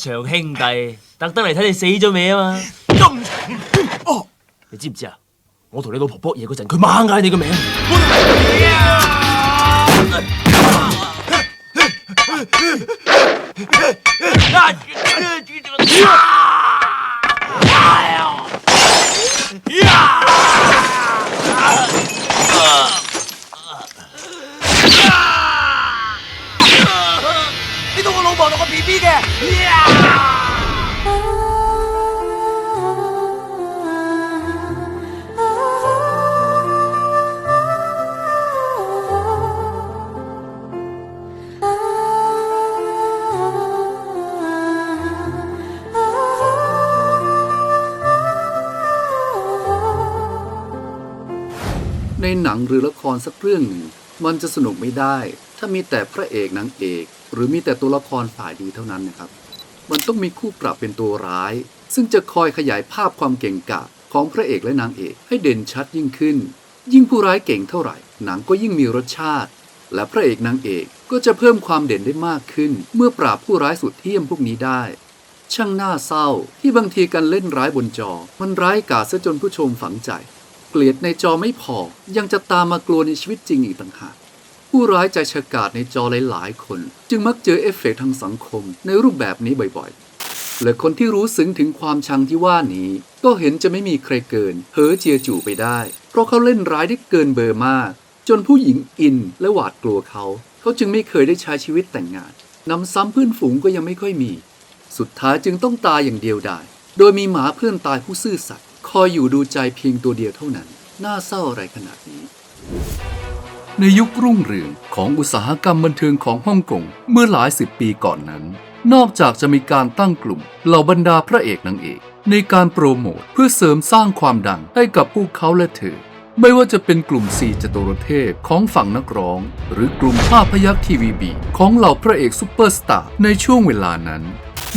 哥，一場兄弟特登嚟睇你死咗未啊嘛？陰情哦，你知唔知啊？我同你老婆搏嘢嗰陣，佢猛嗌你個名。你 นหนังหรือละครสักเรื่องหนึ่ง มันจะสนุกไม่ได้ ถ้ามีแต่พระเอกนางเอก หรือมีแต่ตัวละครฝ่ายดีเท่านั้นนะครับ มันต้องมีคู่ปรับเป็นตัวร้าย ซึ่งจะคอยขยายภาพความเก่งกาจของพระเอกและนางเอกให้เด่นชัดยิ่งขึ้น ยิ่งผู้ร้ายเก่งเท่าไหร่ หนังก็ยิ่งมีรสชาติ และพระเอกนางเอกก็จะเพิ่มความเด่นได้มากขึ้น เมื่อปราบผู้ร้ายสุดเที่ยมพวกนี้ได้ ช่างน่าเศร้าที่บางทีการเล่นร้ายบนจอ มันร้ายกาจซะจนผู้ชมฝังใจ เกลียดในจอไม่พอ ยังจะตามมากลัวในชีวิตจริงอีกต่างหากผู้ร้ายใจฉกาจในจอหลายๆคน จึงมักเจอเอฟเฟกต์ทางสังคมในรูปแบบนี้บ่อยๆ และคนที่รู้ซึ้งถึงความชังที่ว่านี้ ก็เห็นจะไม่มีใครเกินเฮอเจียจูไปได้ เพราะเขาเล่นร้ายได้เกินเบอร์มาก จนผู้หญิงอินและหวาดกลัวเขา เขาจึงไม่เคยได้ใช้ชีวิตแต่งงานนำซ้ำเพื่อนฝูงก็ยังไม่ค่อยมี สุดท้ายจึงต้องตายอย่างเดียวดายโดยมีหมาเพื่อนตายผู้ซื่อสัตย์ คอยอยู่ดูใจเพียงตัวเดียวเท่านั้น น่าเศร้าอะไรขนาดนี้ ในยุครุ่งเรืองของอุตสาหกรรมบันเทิงของฮ่องกงเมื่อหลายสิบปีก่อนนั้น นอกจากจะมีการตั้งกลุ่มเหล่าบรรดาพระเอกนางเอก ในการโปรโมทเพื่อเสริมสร้างความดังให้กับพวกเขาและเธอไม่ว่าจะเป็นกลุ่มสี่จตุรเทพของฝั่งนักร้อง หรือกลุ่มภาพยักษ์ทีวีบีของเหล่าพระเอกซุปเปอร์สตาร์ในช่วงเวลานั้น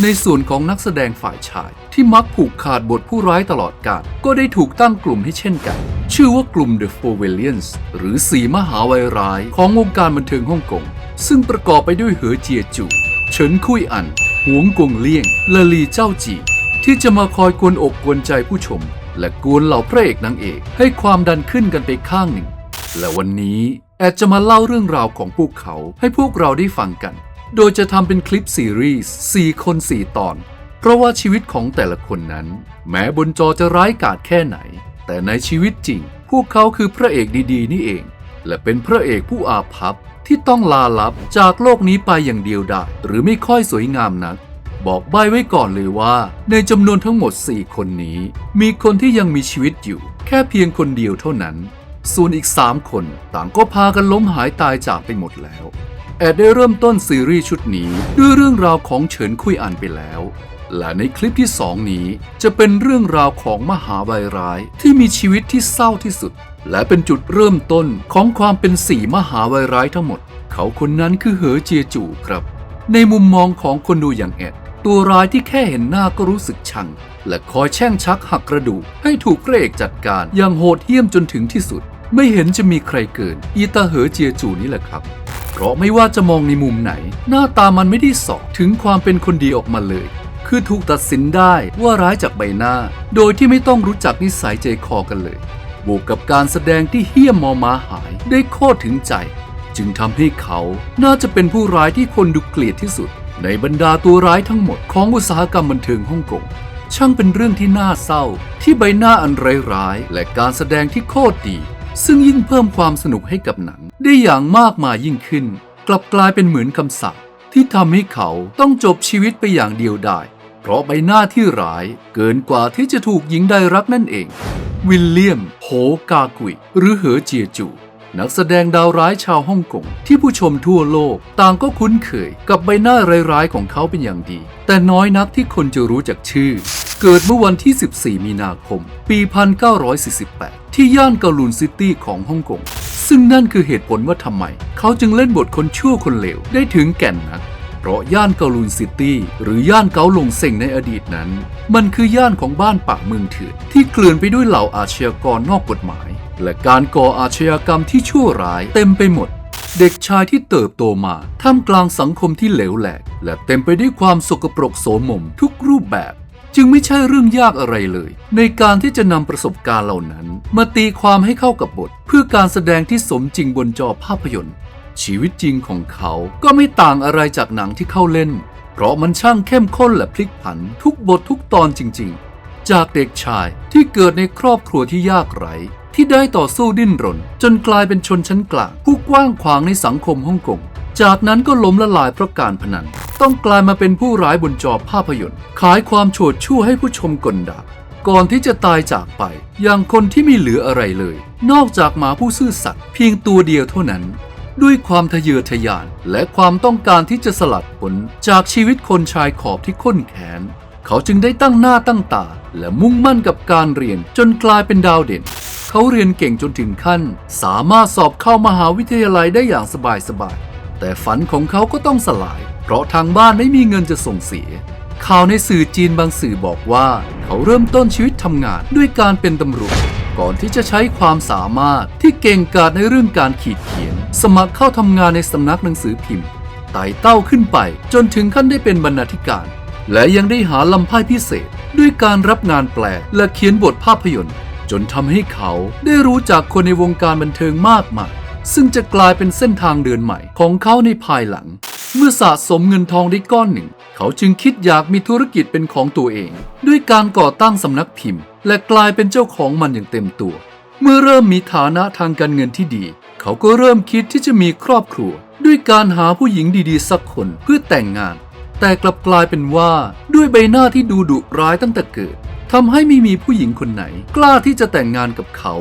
ในส่วนของนักแสดงฝ่ายชาย ที่มักผูกขาดบทผู้ร้ายตลอดกาลก็ได้ถูกตั้งกลุ่มให้เช่นกัน ชื่อว่ากลุ่ม The Four Villains หรือสีมหาวัยร้ายของวงการบันเทิงฮ่องกง ซึ่งประกอบไปด้วยเหอเจียจูเฉินคุยอัน หวงกงเลี่ยงและลีเจ้าจี ที่จะมาคอยกวนอกกวนใจผู้ชม และกวนเหล่าพระเอกนางเอกให้ความดันขึ้นกันไปข้างหนึ่ง และวันนี้แอดจะมาเล่าเรื่องราวของพวกเขาให้พวกเราได้ฟังกัน โดยจะทำเป็นคลิปซีรีส์4คน 4 ตอน เพราะว่าชีวิตของแต่ละคนนั้น แม้บนจอจะร้ายกาจแค่ไหน แต่ในชีวิตจริง พวกเขาคือพระเอกดีๆ นี่เอง และเป็นพระเอกผู้อาภัพที่ต้องลาลับจากโลกนี้ไปอย่างเดียวดายหรือไม่ค่อยสวยงามนัก บอกใบไว้ก่อนเลยว่า ในจำนวนทั้งหมด 4 คนนี้ มีคนที่ยังมีชีวิตอยู่ แค่เพียงคนเดียวเท่านั้น ส่วนอีก 3 คนต่างก็พากันล้มหายตายจากไปหมดแล้ว แอดได้เริ่มต้นซีรีส์ชุดนี้ด้วยเรื่องราวของเฉินคุยอันไปแล้ว และในคลิปที่ 2 นี้จะเป็นเรื่องราวของมหาวัยร้ายที่มีชีวิตที่เศร้าที่สุด และเป็นจุดเริ่มต้นของความเป็นสีมหาวัยร้ายทั้งหมด เขาคนนั้นคือเหอเจียจูครับ ในมุมมองของคนดูอย่างแอดตัวร้ายที่แค่เห็นหน้าก็รู้สึกชัง และคอยแช่งชักหักกระดูกให้ถูกพระเอกจัดการอย่างโหดเหี้ยมจนถึงที่สุด ไม่เห็นจะมีใครเกินอีตาเหอเจียจูนี่แหละครับ เพราะไม่ว่าจะมองในมุมไหน หน้าตามันไม่ได้สอบถึงความเป็นคนดีออกมาเลย คือถูกตัดสินได้ว่าร้ายจากใบหน้า โดยที่ไม่ต้องรู้จักนิสัยใจคอกันเลย บวกกับการแสดงที่เหี้ยมมอมาหายได้โคตรถึงใจ จึงทำให้เขาน่าจะเป็นผู้ร้ายที่คนดูเกลียดที่สุด ในบรรดาตัวร้ายทั้งหมดของอุตสาหกรรมบันเทิงฮ่องกงช่างเป็นเรื่องที่น่าเศร้า ที่ใบหน้าอันร้ายๆและการแสดงที่โคตรดี ซึ่งยิ่งเพิ่มความสนุกให้กับหนัง ได้อย่างมากมายยิ่งขึ้น กลับกลายเป็นเหมือนคำสาปที่ทำให้เขาต้องจบชีวิตไปอย่างเดียวดายเพราะใบหน้าที่ร้ายเกินกว่าที่จะถูกหญิงใดรักนั่นเอง วิลเลียมโฮกากุยหรือเหอเจียจู นักแสดงดาวร้ายชาวฮ่องกงที่ผู้ชมทั่วโลกต่างก็คุ้นเคยกับใบหน้าร้ายๆของเขาเป็นอย่างดี แต่น้อยนักที่คนจะรู้จักชื่อ เกิดเมื่อวันที่ 14 มีนาคม ปี 1948 ที่ย่านเกาลูนซิตี้ของฮ่องกง ซึ่งนั่นคือเหตุผลว่าทำไม เขาจึงเล่นบทคนชั่วคนเลวได้ถึงแก่นนัก เพราะย่านเกาลูนซิตี้หรือย่านเกาหลงเซ็งในอดีตนั้น มันคือย่านของบ้านป่าเมืองเถื่อนที่เกลื่อนไปด้วยเหล่าอาชญากรนอกกฎหมาย และการก่ออาชญากรรมที่ชั่วร้ายเต็มไปหมดเด็กชายที่เติบโตมาท่ามกลางสังคมที่เหลวแหลก และเต็มไปด้วยความสกปรกโสมมทุกรูปแบบ จึงไม่ใช่เรื่องยากอะไรเลย ในการที่จะนำประสบการณ์เหล่านั้น มาตีความให้เข้ากับบท เพื่อการแสดงที่สมจริงบนจอภาพยนตร์ ชีวิตจริงของเขาก็ไม่ต่างอะไรจากหนังที่เข้าเล่น เพราะมันช่างเข้มข้นและพลิกผันทุกบททุกตอนจริง ๆ จากเด็กชายที่เกิดในครอบครัวที่ยากไร้ที่ได้ต่อสู้ดิ้นรน จนกลายเป็นชนชั้นกลางผู้กว้างขวางในสังคมฮ่องกงจากนั้นก็ล้มละลายเพราะการพนัน ต้องกลายมาเป็นผู้ร้ายบนจอภาพยนตร์ ขายความโฉดชั่วให้ผู้ชมกลด่าก่อนที่จะตายจากไป อย่างคนที่ไม่เหลืออะไรเลย นอกจากหมาผู้ซื่อสัตย์เพียงตัวเดียวเท่านั้น ด้วยความทะเยอทะยาน และความต้องการที่จะสลัดผลจากชีวิตคนชายขอบที่ข้นแขน เขาจึงได้ตั้งหน้าตั้งตา และมุ่งมั่นกับการเรียนจนกลายเป็นดาวเด่น เขาเรียนเก่งจนถึงขั้น สามารถสอบเข้ามหาวิทยาลัยได้อย่างสบายๆแต่ฝันของเขาก็ต้องสลาย เพราะทางบ้านไม่มีเงินจะส่งเสีย ข่าวในสื่อจีนบางสื่อบอกว่า เขาเริ่มต้นชีวิตทำงานด้วยการเป็นตำรวจก่อนที่จะใช้ความสามารถที่เก่งกาจในเรื่องการขีดเขียน สมัครเข้าทำงานในสำนักหนังสือพิมพ์ไต่เต้าขึ้นไปจนถึงขั้นได้เป็นบรรณาธิการ และยังได้หาลำไพ่พิเศษ ด้วยการรับงานแปลและเขียนบทภาพยนตร์ จนทำให้เขาได้รู้จักคนในวงการบันเทิงมากมายซึ่งจะกลายเป็นเส้นทางเดินใหม่ของเขาในภายหลัง เมื่อสะสมเงินทองได้ก้อนหนึ่ง เขาจึงคิดอยากมีธุรกิจเป็นของตัวเอง ด้วยการก่อตั้งสำนักพิมพ์ และกลายเป็นเจ้าของมันอย่างเต็มตัว เมื่อเริ่มมีฐานะทางการเงินที่ดี เขาก็เริ่มคิดที่จะมีครอบครัว ด้วยการหาผู้หญิงดีๆ สักคนเพื่อแต่งงาน แต่กลับกลายเป็นว่าด้วยใบหน้าที่ดูดุร้ายตั้งแต่เกิดทำให้ไม่มีผู้หญิงคนไหน กล้าที่จะแต่งงานกับเขา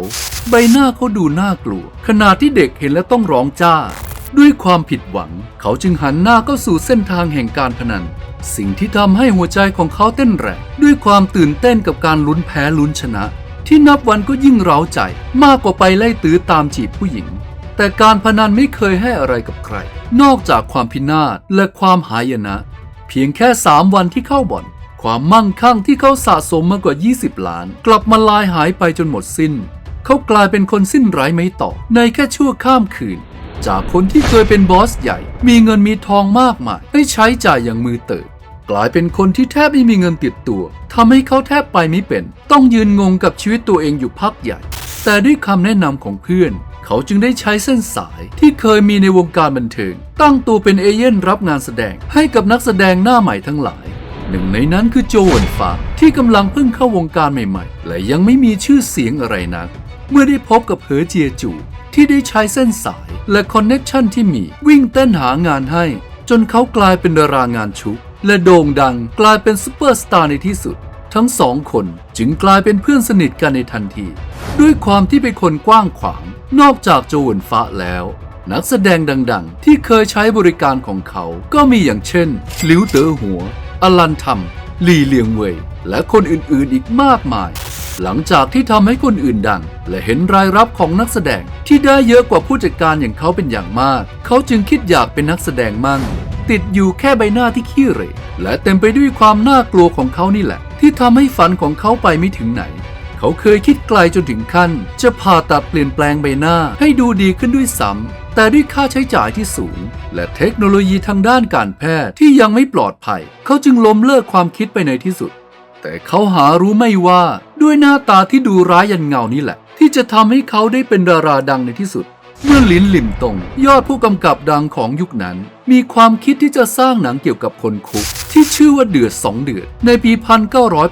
ใบหน้าเขาดูน่ากลัวขนาดที่เด็กเห็นแล้วต้องร้องจ้า ด้วยความผิดหวัง เขาจึงหันหน้าเข้าสู่เส้นทางแห่งการพนัน สิ่งที่ทำให้หัวใจของเขาเต้นแรงด้วยความตื่นเต้นกับการลุ้นแพ้ลุ้นชนะ ที่นับวันก็ยิ่งเร้าใจมากกว่าไปไล่ตื้อตามจีบผู้หญิง แต่การพนันไม่เคยให้อะไรกับใคร นอกจากความพินาศและความหายนะ เพียงแค่3วันที่เข้าบ่อนความมั่งคั่งที่เขาสะสมมากว่า 20 ล้าน กลับมาลายหายไปจนหมดสิ้น เขากลายเป็นคนสิ้นไร้ไม่ต่อในแค่ชั่วข้ามคืน จากคนที่เคยเป็นบอสใหญ่ มีเงินมีทองมากมายให้ใช้จ่ายอย่างมือเติบกลายเป็นคนที่แทบไม่มีเงินติดตัวทำให้เขาแทบไปไม่เป็น ต้องยืนงงกับชีวิตตัวเองอยู่พักใหญ่ แต่ด้วยคำแนะนำของเพื่อน เขาจึงได้ใช้เส้นสายที่เคยมีในวงการบันเทิง ตั้งตัวเป็นเอเย่นรับงานแสดงให้กับนักแสดงหน้าใหม่ทั้งหลาย หนึ่งในนั้นคือโจวนฟ้าที่กำลังเพิ่งเข้าวงการใหม่ๆ และยังไม่มีชื่อเสียงอะไรนัก เมื่อได้พบกับเหอเจียจูที่ได้ใช้เส้นสาย และคอนเน็ชันที่มี วิ่งเต้นหางานให้ จนเขากลายเป็นดารางานชุก และโด่งดังกลายเป็นซูเปอร์สตาร์ในที่สุด ทั้งสองคนจึงกลายเป็นเพื่อนสนิทกันในทันที ด้วยความที่เป็นคนกว้างขวาง นอกจากโจวนฟ้าแล้ว นักแสดงดัง ๆ ที่เคยใช้บริการของเขาก็มีอย่างเช่นหลิวเต๋อหัว อลันทัมหลี่เลียงเว่ยและคนอื่นๆอีกมากมาย หลังจากที่ทำให้คนอื่นดัง และเห็นรายรับของนักแสดงที่ได้เยอะกว่าผู้จัดการอย่างเขาเป็นอย่างมาก เขาจึงคิดอยากเป็นนักแสดงมั่ง ติดอยู่แค่ใบหน้าที่ขี้เหร่และเต็มไปด้วยความน่ากลัวของเขานี่แหละ ที่ทำให้ฝันของเขาไปไม่ถึงไหน เขาเคยคิดไกลจนถึงขั้น จะผ่าตัดเปลี่ยนแปลงใบหน้าให้ดูดีขึ้นด้วยซ้ำแต่ด้วยค่าใช้จ่ายที่สูง และเทคโนโลยีทางด้านการแพทย์ที่ยังไม่ปลอดภัย เขาจึงล้มเลิกความคิดไปในที่สุด แต่เขาหารู้ไม่ว่า ด้วยหน้าตาที่ดูร้ายยันเงานี่แหละ ที่จะทำให้เขาได้เป็นดาราดังในที่สุด เมื่อลินหลิมตง ยอดผู้กำกับดังของยุคนั้น มีความคิดที่จะสร้างหนังเกี่ยวกับคนคุก ที่ชื่อว่าเดือดสองเดือด ในปี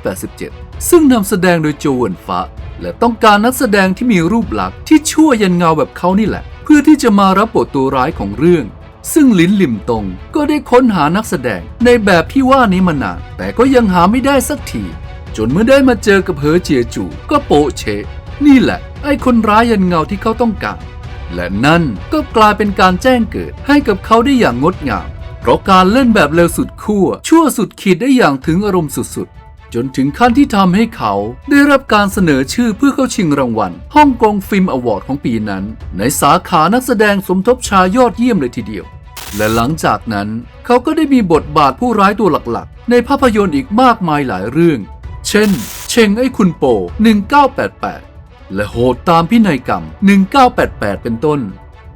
1987 ซึ่งนำแสดงโดยโจเวนฟ้าและต้องการนักแสดงที่มีรูปลักษณ์ที่ชั่วยันเงาแบบเขานี่แหละ เพื่อที่จะมารับบทตัวร้ายของเรื่อง ซึ่งลินหลิมตงก็ได้ค้นหานักแสดงในแบบที่ว่านี้มานานแต่ก็ยังหาไม่ได้สักที จนเมื่อได้มาเจอกับเหอเจียจูก็โปะเชะนี่แหละ ไอ้คนร้ายยันเงาที่เขาต้องการ และนั่นก็กลายเป็นการแจ้งเกิดให้กับเขาได้อย่างงดงาม เพราะการเล่นแบบเร็วสุดขั้วชั่วสุดขีดได้อย่างถึงอารมณ์สุดๆ จนถึงขั้นที่ทำให้เขาได้รับการเสนอชื่อเพื่อเข้าชิงรางวัลฮ่องกงฟิล์มอวอร์ดของปีนั้น ในสาขานักแสดงสมทบชายยอดเยี่ยมเลยทีเดียวและหลังจากนั้นเขาก็ได้มีบทบาทผู้ร้ายตัวหลักๆ ในภาพยนตร์อีกมากมายหลายเรื่อง เช่น เชงไอ้คุณโป 1988 และโหดตามพินัยกรรม 1988 เป็นต้น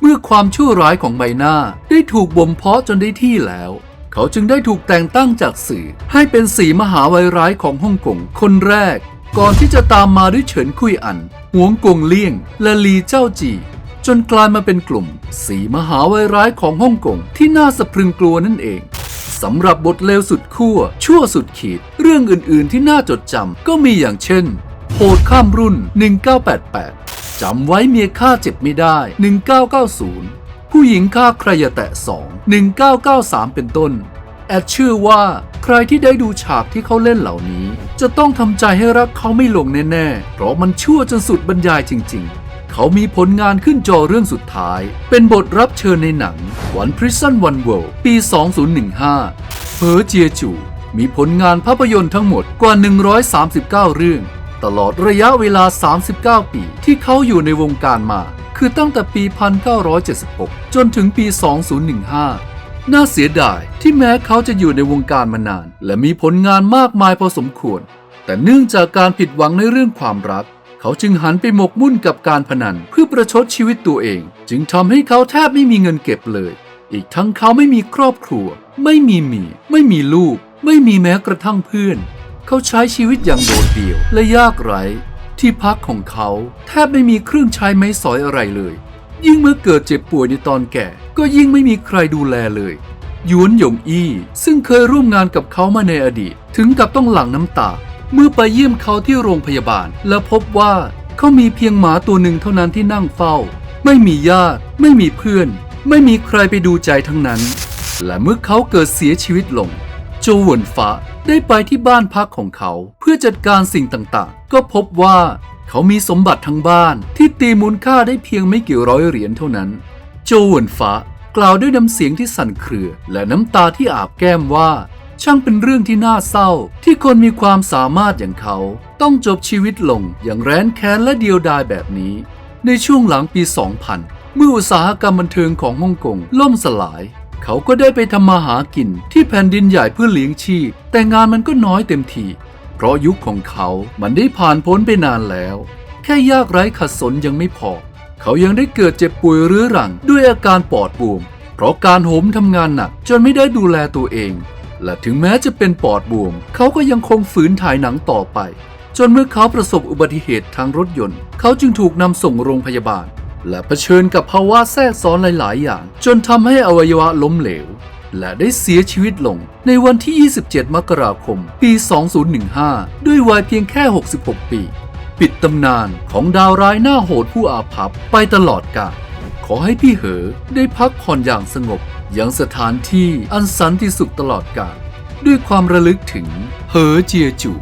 เมื่อความชั่วร้ายของใบหน้าได้ถูกบ่มเพาะจนได้ที่แล้ว เขาจึงได้ถูกแต่งตั้งจากสื่อ ให้เป็นสีมหาวัยร้ายของฮ่องกงคนแรก ก่อนที่จะตามมาด้วยเฉินคุยอันหวงกงเลี่ยง และลีเจ้าจีจนกลายมาเป็นกลุ่ม สีมหาวัยร้ายของฮ่องกงที่น่าสะพรึงกลัวนั่นเอง สำหรับบทเลวสุดขั้วชั่วสุดขีด เรื่องอื่นๆที่น่าจดจำก็มีอย่างเช่น โหดข้ามรุ่น 1988 จำไว้เมียฆ่าเจ็บไม่ได้ 1990 ผู้หญิงฆ่าใครอย่าแตะ 2 1993 เป็นต้น แอดเชื่อว่า ใครที่ได้ดูฉากที่เขาเล่นเหล่านี้ จะต้องทำใจให้รักเขาไม่ลงแน่ๆ เพราะมันชั่วจนสุดบรรยายจริง ๆ เขามีผลงานขึ้นจอเรื่องสุดท้าย เป็นบทรับเชิญในหนัง One Prison One World ปี 2015 เพอเจียจู มีผลงานภาพยนตร์ทั้งหมดกว่า 139 เรื่อง ตลอดระยะเวลา 39 ปีที่เขาอยู่ในวงการมา คือตั้งแต่ปี 1976 จนถึงปี 2015น่าเสียดายที่แม้เขาจะอยู่ในวงการมานาน และมีผลงานมากมายพอสมควร แต่เนื่องจากการผิดหวังในเรื่องความรัก เขาจึงหันไปหมกมุ่นกับการพนันเพื่อประชดชีวิตตัวเอง จึงทำให้เขาแทบไม่มีเงินเก็บเลย อีกทั้งเขาไม่มีครอบครัว ไม่มีเมียไม่มีลูก ไม่มีแม้กระทั่งเพื่อน เขาใช้ชีวิตอย่างโดดเดี่ยวและยากไร้ที่พักของเขาแทบไม่มีเครื่องใช้ไม้สอยอะไรเลย ยิ่งเมื่อเกิดเจ็บป่วยในตอนแก่ ก็ยิ่งไม่มีใครดูแลเลยยวนหยงอี้ซึ่งเคยร่วมงานกับเขามาในอดีต ถึงกับต้องหลั่งน้ำตา เมื่อไปเยี่ยมเขาที่โรงพยาบาล และพบว่าเขามีเพียงหมาตัวหนึ่งเท่านั้นที่นั่งเฝ้า ไม่มีญาติ ไม่มีเพื่อน ไม่มีใครไปดูใจทั้งนั้น และเมื่อเขาเกิดเสียชีวิตลง โจวหวนฟ้าได้ไปที่บ้านพักของเขาเพื่อจัดการสิ่งต่างๆ ก็พบว่าเขามีสมบัติทั้งบ้านที่ตีมูลค่าได้เพียงไม่กี่ร้อยเหรียญเท่านั้น โจวหวนฟ้ากล่าวด้วยน้ำเสียงที่สั่นเครือ และน้ำตาที่อาบแก้มว่า ช่างเป็นเรื่องที่น่าเศร้า ที่คนมีความสามารถอย่างเขา ต้องจบชีวิตลงอย่างแร้นแค้นและเดียวดายแบบนี้ ในช่วงหลังปี 2000 เมื่ออุตสาหกรรมบันเทิงของฮ่องกงล่มสลาย เขาก็ได้ไปทำมาหากินที่แผ่นดินใหญ่เพื่อเลี้ยงชีพ แต่งานมันก็น้อยเต็มทีเพราะยุคของเขามันได้ผ่านพ้นไปนานแล้ว แค่ยากไร้ขัดสนยังไม่พอ เขายังได้เกิดเจ็บป่วยเรื้อรังด้วยอาการปอดบวม เพราะการโหมทำงานหนักจนไม่ได้ดูแลตัวเอง และถึงแม้จะเป็นปอดบวม เขาก็ยังคงฝืนถ่ายหนังต่อไป จนเมื่อเขาประสบอุบัติเหตุทางรถยนต์ เขาจึงถูกนำส่งโรงพยาบาล และเผชิญกับภาวะแทรกซ้อนหลาย ๆ อย่าง จนทำให้อวัยวะล้มเหลว และได้เสียชีวิตลง ในวันที่ 27 มกราคม ปี 2015 ด้วยวัยเพียงแค่ 66 ปี ปิดตำนานของดาวร้ายหน้าโหดผู้อาภัพไปตลอดกาลขอให้พี่เหอได้พักผ่อนอย่างสงบ ยังสถานที่อันสันติสุขตลอดกาลด้วยความระลึกถึงเหอเจียจู